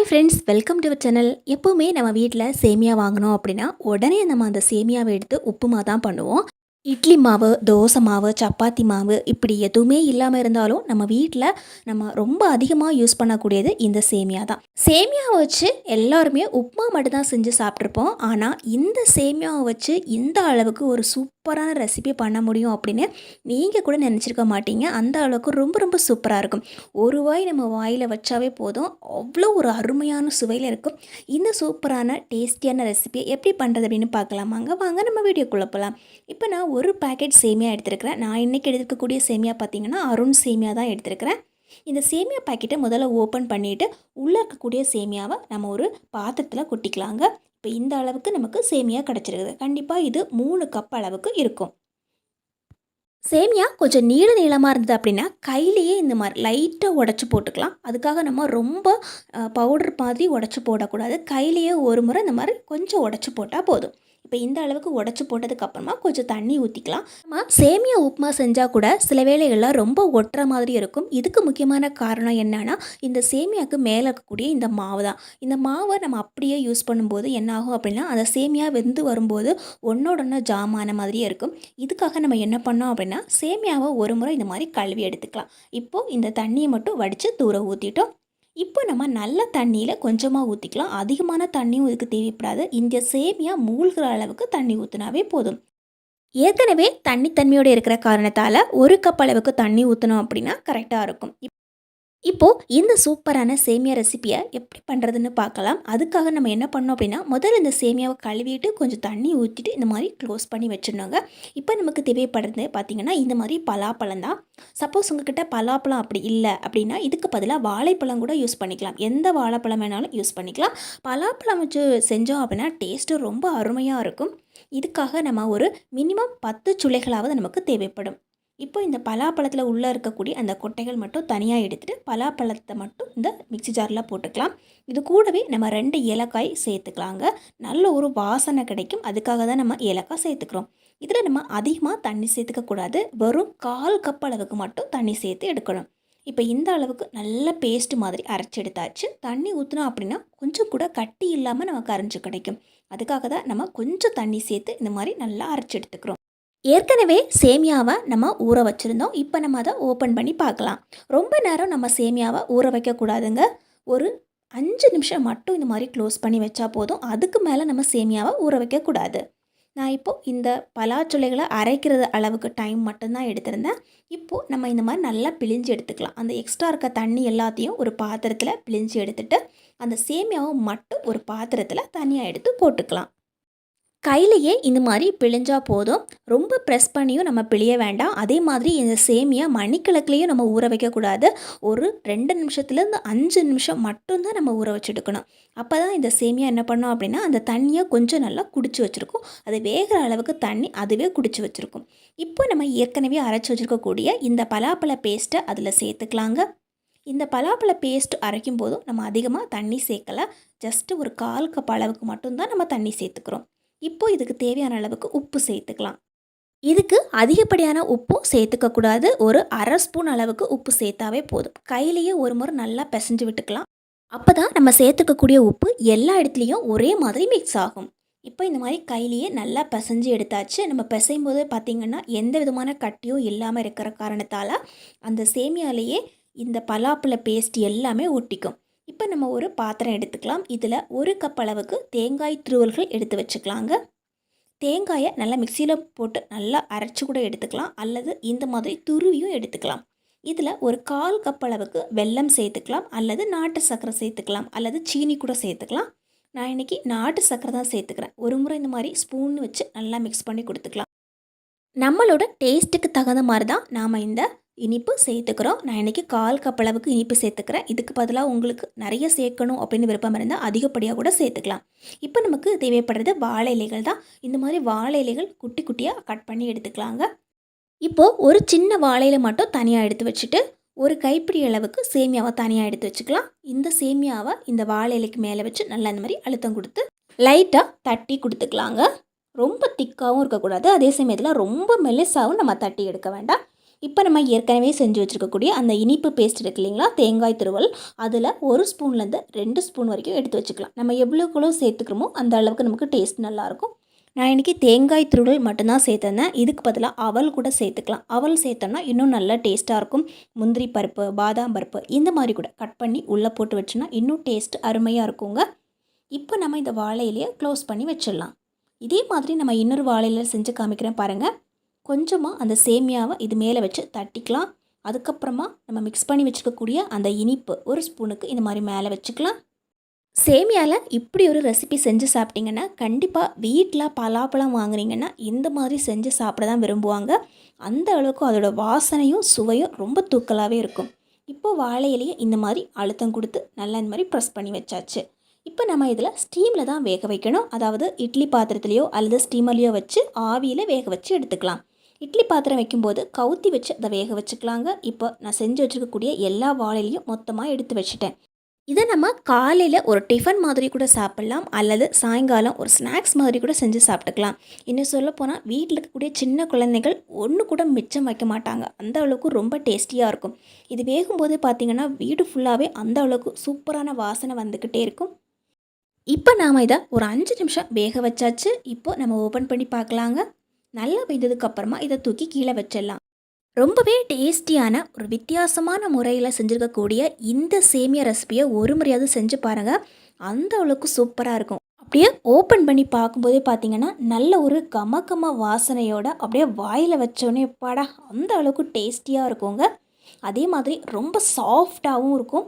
Hi friends welcome to channel எப்போவுமே நம்ம வீட்டில் சேமியா வாங்கினோம் அப்படின்னா உடனே நம்ம அந்த சேமியாவை எடுத்து உப்புமா தான் பண்ணுவோம். இட்லி மாவு தோசை மாவு சப்பாத்தி மாவு இப்படி எதுவுமே இல்லாமல் இருந்தாலும் நம்ம வீட்டில் நம்ம ரொம்ப அதிகமாக யூஸ் பண்ணக்கூடியது இந்த சேமியா தான். சேமியாவை வச்சு எல்லாருமே உப்புமா மட்டும் தான் செஞ்சு சாப்பிட்ருப்போம் ஆனால் இந்த சேமியாவை வச்சு இந்த அளவுக்கு ஒரு சூப்பரான ரெசிபி பண்ண முடியும் அப்படின்னு நீங்கள் கூட நினச்சிருக்க மாட்டீங்க. அந்த அளவுக்கு ரொம்ப ரொம்ப சூப்பராக இருக்கும். ஒரு வாய் நம்ம வாயில் வச்சாவே போதும். அவ்வளோ ஒரு அருமையான சுவையில் இருக்கும். இந்த சூப்பரான டேஸ்டியான ரெசிபியை எப்படி பண்ணுறது அப்படின்னு பார்க்கலாமாங்க. வாங்க நம்ம வீடியோக்குள்ளே போகலாம் இப்போ நான் ஒரு பேக்கெட் சேமியா எடுத்திருக்கிறேன். நான் இன்றைக்கி எடுத்துக்கக்கூடிய சேமியா பார்த்தீங்கன்னா அருண் சேமியா தான் எடுத்திருக்கிறேன். இந்த சேமியா பாக்கெட்டை முதல்ல ஓப்பன் பண்ணிவிட்டு உள்ளே இருக்கக்கூடிய சேமியாவை நம்ம ஒரு பாத்திரத்தில் கொட்டிக்கலாங்க. இப்போ இந்த அளவுக்கு நமக்கு சேமியா கிடச்சிருக்குது. கண்டிப்பாக இது மூணு கப் அளவுக்கு இருக்கும். சேமியா கொஞ்சம் நீள நீளமாக இருந்தது அப்படின்னா கையிலேயே இந்த மாதிரி லைட்டாக உடச்சி போட்டுக்கலாம். அதுக்காக நம்ம ரொம்ப பவுடர் மாதிரி உடச்சி போடக்கூடாது. கையிலேயே ஒரு முறை இந்த மாதிரி கொஞ்சம் உடச்சி போட்டால் போதும். இப்போ இந்த அளவுக்கு உடச்சி போட்டதுக்கப்புறமா கொஞ்சம் தண்ணி ஊற்றிக்கலாம் நம்ம சேமியா உப்புமா செஞ்சால் கூட சில வேளைகள்லாம் ரொம்ப ஒட்டுற மாதிரி இருக்கும். இதுக்கு முக்கியமான காரணம் என்னன்னா இந்த சேமியாவுக்கு மேலே இருக்கக்கூடிய இந்த மாவு தான் இந்த மாவை நம்ம அப்படியே யூஸ் பண்ணும்போது என்ன ஆகும் அப்படின்னா அந்த சேமியா வெந்து வரும்போது ஒன்னோட ஒன்று ஜாமான மாதிரியே இருக்கும். இதுக்காக நம்ம என்ன பண்ணோம் அப்படின்னா சேமியாவை ஒரு முறை இந்த மாதிரி கழுவி எடுத்துக்கலாம். இப்போது இந்த தண்ணியை மட்டும் வடித்து தூர ஊற்றிட்டோம் இப்போ நம்ம நல்ல தண்ணியில் கொஞ்சமாக ஊற்றிக்கலாம் அதிகமான தண்ணியும் இதுக்கு தேவைப்படாது. இந்த சேமியா மூழ்கிற அளவுக்கு தண்ணி ஊற்றினாவே போதும். ஏற்கனவே தண்ணித்தன்மையோடு இருக்கிற காரணத்தால் ஒரு கப் அளவுக்கு தண்ணி ஊற்றினோம் அப்படின்னா கரெக்டாக இருக்கும். இப்போது இந்த சூப்பரான சேமியா ரெசிப்பியை எப்படி பண்ணுறதுன்னு பார்க்கலாம். அதுக்காக நம்ம என்ன பண்ணோம் அப்படின்னா முதல்ல இந்த சேமியாவை கழுவிட்டு கொஞ்சம் தண்ணி ஊற்றிட்டு இந்த மாதிரி க்ளோஸ் பண்ணி வச்சிடணுங்க. இப்போ நமக்கு தேவைப்படுறது பார்த்திங்கன்னா இந்த மாதிரி பலாப்பழம் தான். சப்போஸ் உங்ககிட்ட பலாப்பழம் அப்படி இல்லை அப்படின்னா இதுக்கு பதிலாக வாழைப்பழம் கூட யூஸ் பண்ணிக்கலாம். எந்த வாழைப்பழம் வேணாலும் யூஸ் பண்ணிக்கலாம். பலாப்பழம் வச்சு செஞ்சோம் அப்படின்னா டேஸ்ட்டு ரொம்ப அருமையாக இருக்கும். இதுக்காக நம்ம ஒரு மினிமம் பத்து சுளைகளாவது நமக்கு தேவைப்படும். இப்போ இந்த பலாப்பழத்தில் உள்ளே இருக்கக்கூடிய அந்த கொட்டைகள் மட்டும் தனியாக எடுத்துகிட்டு பலாப்பழத்தை மட்டும் இந்த மிக்சி ஜாரில் போட்டுக்கலாம். இது கூடவே நம்ம ரெண்டு ஏலக்காய் சேர்த்துக்கலாங்க. நல்ல ஒரு வாசனை கிடைக்கும். அதுக்காக தான் நம்ம ஏலக்காய் சேர்த்துக்கிறோம். இதில் நம்ம அதிகமாக தண்ணி சேர்த்துக்கக்கூடாது வெறும் கால் கப் அளவுக்கு மட்டும் தண்ணி சேர்த்து எடுக்கணும். இப்போ இந்த அளவுக்கு நல்ல பேஸ்ட் மாதிரி அரைச்சி எடுத்தாச்சு. தண்ணி ஊற்றினோம் அப்படின்னா கொஞ்சம் கூட கட்டி இல்லாமல் நமக்கு அரைஞ்சு கிடைக்கும். அதுக்காக தான் நம்ம கொஞ்சம் தண்ணி சேர்த்து இந்த மாதிரி நல்லா அரைச்சி எடுத்துக்கிறோம். ஏற்கனவே சேமியாவை நம்ம ஊற வச்சுருந்தோம். இப்போ நம்ம அதை ஓப்பன் பண்ணி பார்க்கலாம். ரொம்ப நேரம் நம்ம சேமியாவை ஊற வைக்கக்கூடாதுங்க. ஒரு அஞ்சு நிமிஷம் மட்டும் இந்த மாதிரி க்ளோஸ் பண்ணி வச்சா போதும். அதுக்கு மேலே நம்ம சேமியாவை ஊற வைக்கக்கூடாது. நான் இப்போது இந்த பலாச்சுளைகளை அரைக்கிறது அளவுக்கு டைம் மட்டும்தான் எடுத்திருந்தேன். இப்போது நம்ம இந்த மாதிரி நல்லா பிழிஞ்சு எடுத்துக்கலாம். அந்த எக்ஸ்ட்ரா இருக்க தண்ணி எல்லாத்தையும் ஒரு பாத்திரத்தில் பிழிஞ்சு எடுத்துகிட்டு அந்த சேமியாவை மட்டும் ஒரு பாத்திரத்தில் தனியாக எடுத்து போட்டுக்கலாம். கையிலையே இந்த மாதிரி பிழிஞ்சால் போதும். ரொம்ப ப்ரெஸ் பண்ணியும் நம்ம பிழிய வேண்டாம். அதே மாதிரி இந்த சேமியா மணிக்கிழக்குலேயும் நம்ம ஊற வைக்கக்கூடாது. ஒரு ரெண்டு நிமிஷத்துலேருந்து அஞ்சு நிமிஷம் மட்டும்தான் நம்ம ஊற வச்சுட்டுக்கணும். அப்போ தான் இந்த சேமியா என்ன பண்ணோம் அப்படின்னா அந்த தண்ணியை கொஞ்சம் நல்லா குடிச்சு வச்சுருக்கும். அது வேகிற அளவுக்கு தண்ணி அதுவே குடிச்சு வச்சுருக்கும். இப்போ நம்ம ஏற்கனவே அரைச்சி வச்சுருக்கக்கூடிய இந்த பலாப்பழ பேஸ்ட்டை அதில் சேர்த்துக்கலாங்க. இந்த பலாப்பழ பேஸ்ட் அரைக்கும் போதும் நம்ம அதிகமாக தண்ணி சேர்க்கலை. ஜஸ்ட்டு ஒரு கால் கப் அளவுக்கு மட்டும்தான் நம்ம தண்ணி சேர்த்துக்கிறோம். இப்போது இதுக்கு தேவையான அளவுக்கு உப்பு சேர்த்துக்கலாம். இதுக்கு அதிகப்படியான உப்பும் சேர்த்துக்கக்கூடாது ஒரு அரை ஸ்பூன் அளவுக்கு உப்பு சேர்த்தாவே போதும். கையிலேயே ஒரு முறை நல்லா பிசைஞ்சு விட்டுக்கலாம். அப்போ தான் நம்ம சேர்த்துக்கக்கூடிய உப்பு எல்லா இடத்துலையும் ஒரே மாதிரி மிக்ஸ் ஆகும். இப்போ இந்த மாதிரி கையிலேயே நல்லா பிசைஞ்சு எடுத்தாச்சு. நம்ம பிசையும் போது பார்த்திங்கன்னா எந்த விதமான கட்டியும் இல்லாமல் இருக்கிற காரணத்தால் அந்த சேமியாலேயே இந்த பலாப்பழ பேஸ்ட் எல்லாமே ஒட்டிக்கும். இப்போ நம்ம ஒரு பாத்திரம் எடுத்துக்கலாம். இதில் ஒரு கப் அளவுக்கு தேங்காய் துருவல்கள் எடுத்து வச்சுக்கலாங்க. தேங்காயை நல்லா மிக்சியில் போட்டு நல்லா அரைச்சி கூட எடுத்துக்கலாம். அல்லது இந்த மாதிரி துருவியும் எடுத்துக்கலாம். இதில் ஒரு கால் கப் அளவுக்கு வெல்லம் சேர்த்துக்கலாம். அல்லது நாட்டு சர்க்கரை சேர்த்துக்கலாம். அல்லது சீனி கூட சேர்த்துக்கலாம். நான் இன்றைக்கி நாட்டு சர்க்கரை தான் சேர்த்துக்கிறேன். ஒரு முறை இந்த மாதிரி ஸ்பூன் வச்சு நல்லா மிக்ஸ் பண்ணி கொடுத்துக்கலாம். நம்மளோட டேஸ்ட்டுக்கு தகுந்த மாதிரி தான் நாம் இந்த இனிப்பு சேர்த்துக்கிறோம். நான் இன்றைக்கி கால் கப் அளவுக்கு இனிப்பு சேர்த்துக்கிறேன். இதுக்கு பதிலாக உங்களுக்கு நிறைய சேர்க்கணும் அப்படின்னு விருப்பம் இருந்தால் அதிகப்படியாக கூட சேர்த்துக்கலாம். இப்போ நமக்கு தேவைப்படுறது வாழை இலைகள் தான். இந்த மாதிரி வாழை இலைகள் குட்டி குட்டியாக கட் பண்ணி எடுத்துக்கலாங்க. இப்போது ஒரு சின்ன வாழையில் மட்டும் தனியாக எடுத்து வச்சுட்டு ஒரு கைப்பிடி அளவுக்கு சேமியாவை தனியாக எடுத்து வச்சுக்கலாம். இந்த சேமியாவை இந்த வாழை இலைக்கு மேலே வச்சு நல்லா இந்த மாதிரி அழுத்தம் கொடுத்து லைட்டாக தட்டி கொடுத்துக்கலாங்க. ரொம்ப திக்காகவும் இருக்கக்கூடாது. அதே சமயத்தில் ரொம்ப மெலிசாகவும் நம்ம தட்டி எடுக்க வேண்டாம். இப்போ நம்ம ஏற்கனவே செஞ்சு வச்சுருக்கக்கூடிய அந்த இனிப்பு பேஸ்ட் இருக்கு இல்லைங்களா? தேங்காய் துருவல். அதில் ஒரு ஸ்பூன்லேருந்து ரெண்டு ஸ்பூன் வரைக்கும் எடுத்து வச்சுக்கலாம். நம்ம எவ்வளோக்குள்ளோ சேர்த்துக்கிறோமோ அந்த அளவுக்கு நமக்கு டேஸ்ட் நல்லாயிருக்கும். நான் இன்றைக்கி தேங்காய் துருவல் மட்டும்தான் சேர்த்துருந்தேன் இதுக்கு பதிலாக அவல் கூட சேர்த்துக்கலாம். அவல் சேர்த்தோம்னா இன்னும் நல்லா டேஸ்ட்டாக இருக்கும். முந்திரி பருப்பு பாதாம் பருப்பு இந்த மாதிரி கூட கட் பண்ணி உள்ளே போட்டு வச்சோன்னா இன்னும் டேஸ்ட் அருமையாக இருக்குங்க. இப்போ நம்ம இந்த வாழையிலேயே க்ளோஸ் பண்ணி வச்சிடலாம். இதே மாதிரி நம்ம இன்னொரு வாழையில செஞ்சு காமிக்கிறேன் பாருங்கள் கொஞ்சமாக அந்த சேமியாவை இது மேலே வச்சு தட்டிக்கலாம். அதுக்கப்புறமா நம்ம மிக்ஸ் பண்ணி வச்சுக்கக்கூடிய அந்த இனிப்பு ஒரு ஸ்பூனுக்கு இந்த மாதிரி மேலே வச்சுக்கலாம். சேமியாவில் இப்படி ஒரு ரெசிபி செஞ்சு சாப்பிட்டிங்கன்னா கண்டிப்பாக வீட்டில் பலாப்பழம் வாங்குறீங்கன்னா இந்த மாதிரி செஞ்சு சாப்பிட தான் விரும்புவாங்க. அந்த அளவுக்கு அதோட வாசனையும் சுவையும் ரொம்ப தூக்கலாகவே இருக்கும். இப்போ வாழையிலேயே இந்த மாதிரி அழுத்தம் கொடுத்து நல்லா இந்த மாதிரி ப்ரெஸ் பண்ணி வச்சாச்சு. இப்போ நம்ம இதில் ஸ்டீமில் தான் வேக வைக்கணும். அதாவது இட்லி பாத்திரத்துலேயோ அல்லது ஸ்டீமர்லேயோ வச்சு ஆவியில் வேக வச்சு எடுத்துக்கலாம். இட்லி பாத்திரம் வைக்கும்போது கவுத்தி வச்சு அதை வேக வச்சுக்கலாங்க. இப்போ நான் செஞ்சு வச்சுருக்கக்கூடிய எல்லா வாழையிலையும் மொத்தமாக எடுத்து வச்சுட்டேன். இதை நம்ம காலையில் ஒரு டிஃபன் மாதிரி கூட சாப்பிட்லாம். அல்லது சாயங்காலம் ஒரு ஸ்நாக்ஸ் மாதிரி கூட செஞ்சு சாப்பிட்டுக்கலாம். இன்னும் சொல்ல போனால் வீட்டில் இருக்கக்கூடிய சின்ன குழந்தைகள் ஒன்று கூட மிச்சம் வைக்க மாட்டாங்க. அந்த அளவுக்கு ரொம்ப டேஸ்டியாக இருக்கும். இது வேகும்போது பார்த்திங்கன்னா வீடு ஃபுல்லாகவே அந்த அளவுக்கு சூப்பரான வாசனை வந்துக்கிட்டே இருக்கும். இப்போ நாம் இதை ஒரு அஞ்சு நிமிஷம் வேக வச்சாச்சு. இப்போ நம்ம ஓப்பன் பண்ணி பார்க்கலாங்க. நல்லா வெந்ததுக்கு அப்புறமா இதை தூக்கி கீழே வச்சிடலாம். ரொம்பவே டேஸ்டியான ஒரு வித்தியாசமான முறையில் செஞ்சுருக்கக்கூடிய இந்த சேமியா ரெசிபியை ஒரு முறையாவது செஞ்சு பாருங்கள் அந்த அளவுக்கு சூப்பராக இருக்கும். அப்படியே ஓப்பன் பண்ணி பார்க்கும்போதே பார்த்தீங்கன்னா நல்ல ஒரு கம கம வாசனையோட அப்படியே வாயில் வச்சோடனே பாடா அந்த அளவுக்கு டேஸ்டியாக இருக்குங்க. அதே மாதிரி ரொம்ப சாஃப்டாகவும் இருக்கும்.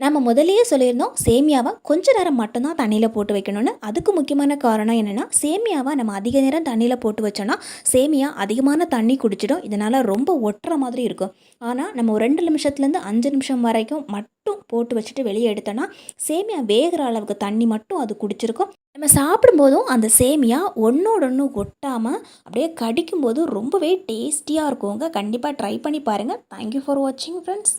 நம்ம முதலேயே சொல்லியிருந்தோம் சேமியாவை கொஞ்ச நேரம் மட்டும்தான் தண்ணியில் போட்டு வைக்கணும்னு. அதுக்கு முக்கியமான காரணம் என்னென்னா சேமியாவை நம்ம அதிக நேரம் தண்ணியில் போட்டு வச்சோன்னா சேமியா அதிகமான தண்ணி குடிச்சிடும். இதனால் ரொம்ப ஒட்டுற மாதிரி இருக்கும். ஆனால் நம்ம ஒரு ரெண்டு நிமிஷத்துலேருந்து அஞ்சு நிமிஷம் வரைக்கும் மட்டும் போட்டு வச்சுட்டு வெளியே எடுத்தோன்னா சேமியா வேகிற அளவுக்கு தண்ணி மட்டும் அது குடிச்சிருக்கும். நம்ம சாப்பிடும்போதும் அந்த சேமியா ஒன்றோட ஒன்று ஒட்டாமல் அப்படியே கடிக்கும்போது ரொம்பவே டேஸ்டியாக இருக்குங்க கண்டிப்பாக ட்ரை பண்ணி பாருங்கள் தேங்க்யூ ஃபார் வாட்சிங் ஃப்ரெண்ட்ஸ்